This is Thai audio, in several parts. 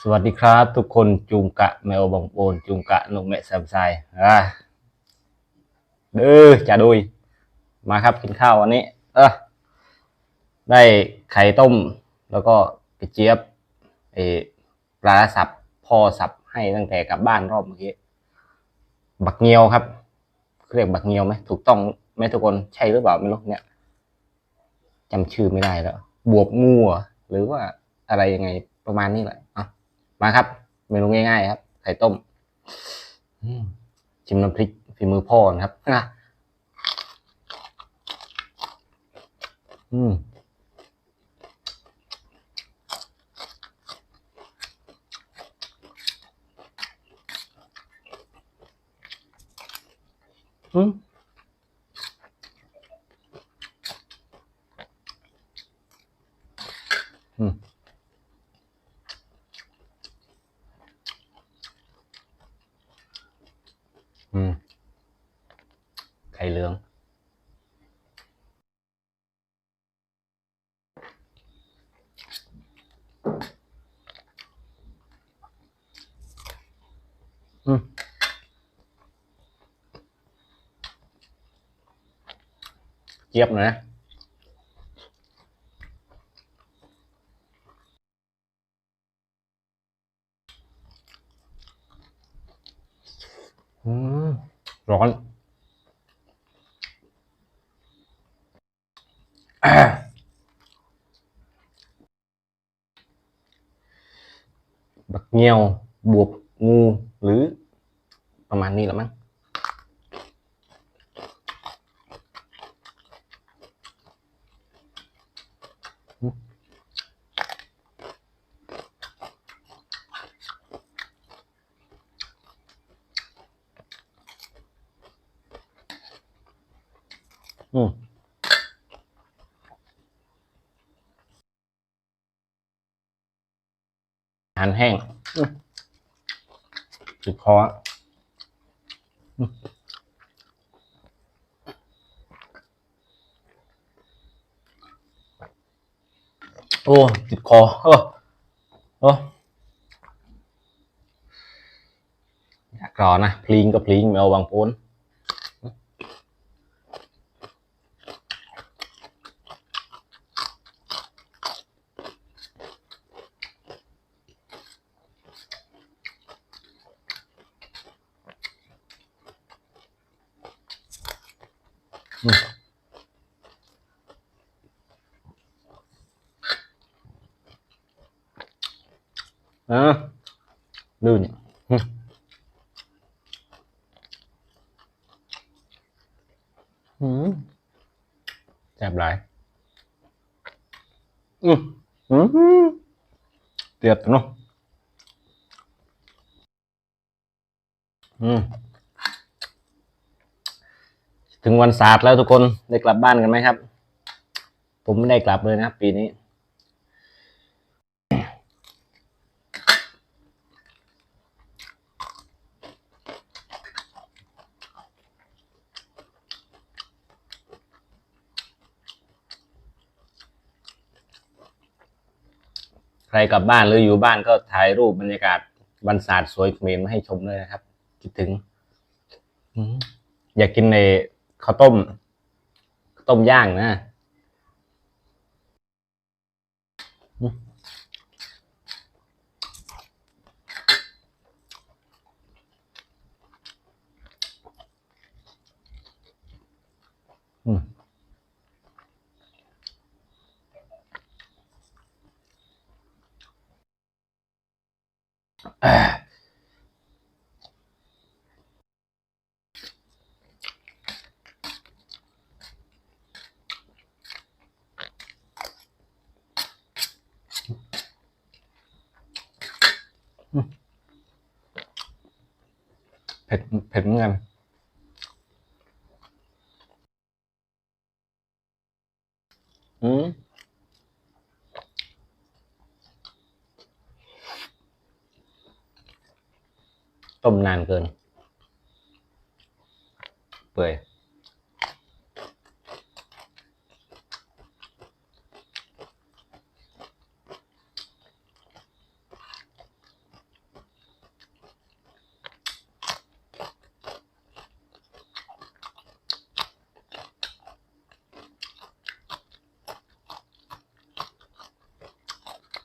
สวัสดีครับ ทุกคนจุงกะแมวบองโอนจุงกะนกแม่แซมไซอ่าเด้อจ่าดุยมาครับกินข้าววันนี้ เออได้ไข่ต้ม แล้วก็กระเจี๊ยบเอปลาสับพ่อสับให้ตั้งแต่กลับบ้านรอบเมื่อกี้บักเงียวครับเรียกบักเงียวไหมถูกต้องไหมทุกคนใช่หรือเปล่าไม่รู้เนี่ยจำชื่อไม่ได้แล้ว บวบงูหรอหรือว่าอะไรยังไงประมาณนี้แหละอะ มาครับ เมนูง่ายๆครับ ไข่ต้มชิมน้ำพริกฝีมือพ่อนะครับอะอืมอืม อืม ไข่เหลือง อืมเจี๊ยบหน่อยนะ อืม ร้อน บักเงียวบวบงูหรือประมาณนี้แหละมั้ง อืมอาหารแห้งอืมติดคออะโอ้ติดคอเออโอ้อยากรอนะ พลิงก็พลิงไม่เอาบางโพน อ่าลื่นอืมอืมแซ่บหลายอืมอืมเดือดเนาะอืมถึงวันศาสตร์แล้วทุกคนได้กลับบ้านกันไหมครับ ผมไม่ได้กลับเลยนะครับปีนี้ ใครกลับบ้านหรืออยู่บ้านก็ถ่ายรูปบรรยากาศบรรศาสตร์สวยเขมรมาให้ชมเลยนะครับ คิดถึงอยากกินในข้าวต้ม ต้มย่างนะอืมอืม อ่าเผ็ดเผ็ดเหมือนกัน ต้มนานเกิน เปื่อย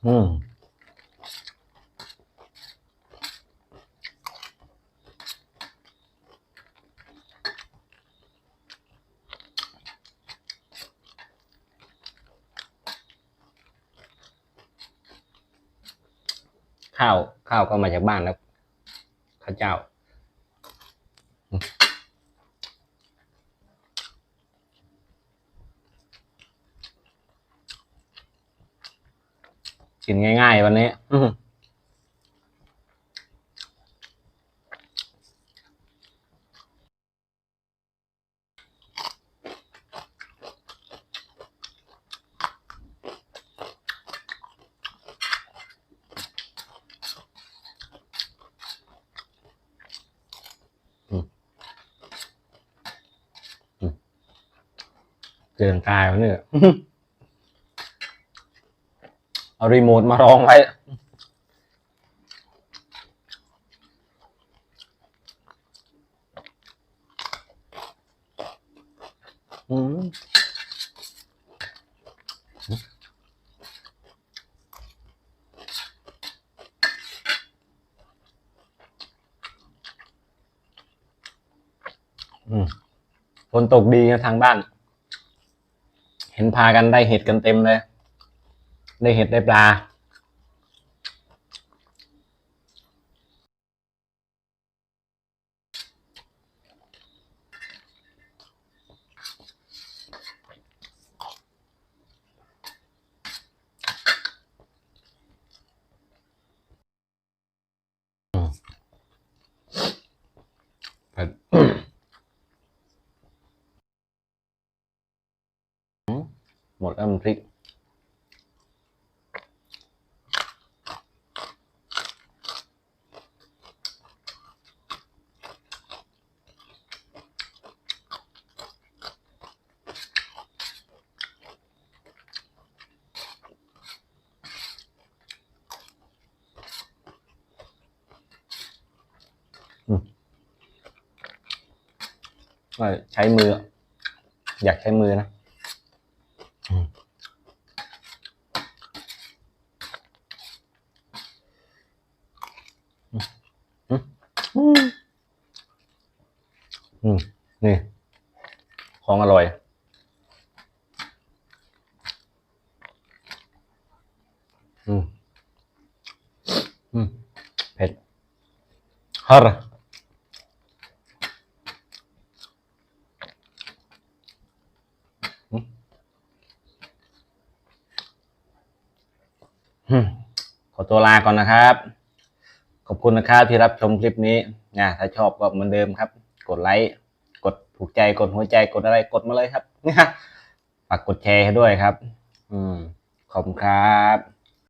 อืม ข้าวข้าวก็มาจากบ้านแล้วข้าวเจ้า กินง่ายๆวันนี้ เกินตายวะเนี่ยเอารีโมทมารองไว้อืมอืมฝนตกดีนะทางบ้าน เห็นพากันได้เห็ดกันเต็มเลย ได้เห็ดได้ปลา หมดแล้วมันพริกก็ใช้มือ อยากใช้มือนะอืมอืมอืมอืมนี่ ของอร่อย อืมอืมเผ็ดฮาร์อืมขอตัวลาก่อนนะครับ ขอบคุณนะครับที่รับชมคลิปนี้นะถ้าชอบก็เหมือนเดิมครับ กดไลค์ กดถูกใจ กดหัวใจ กดอะไร กดมาเลยครับฝากกดแชร์ให้ด้วยครับ อืม ขอบคุณครับ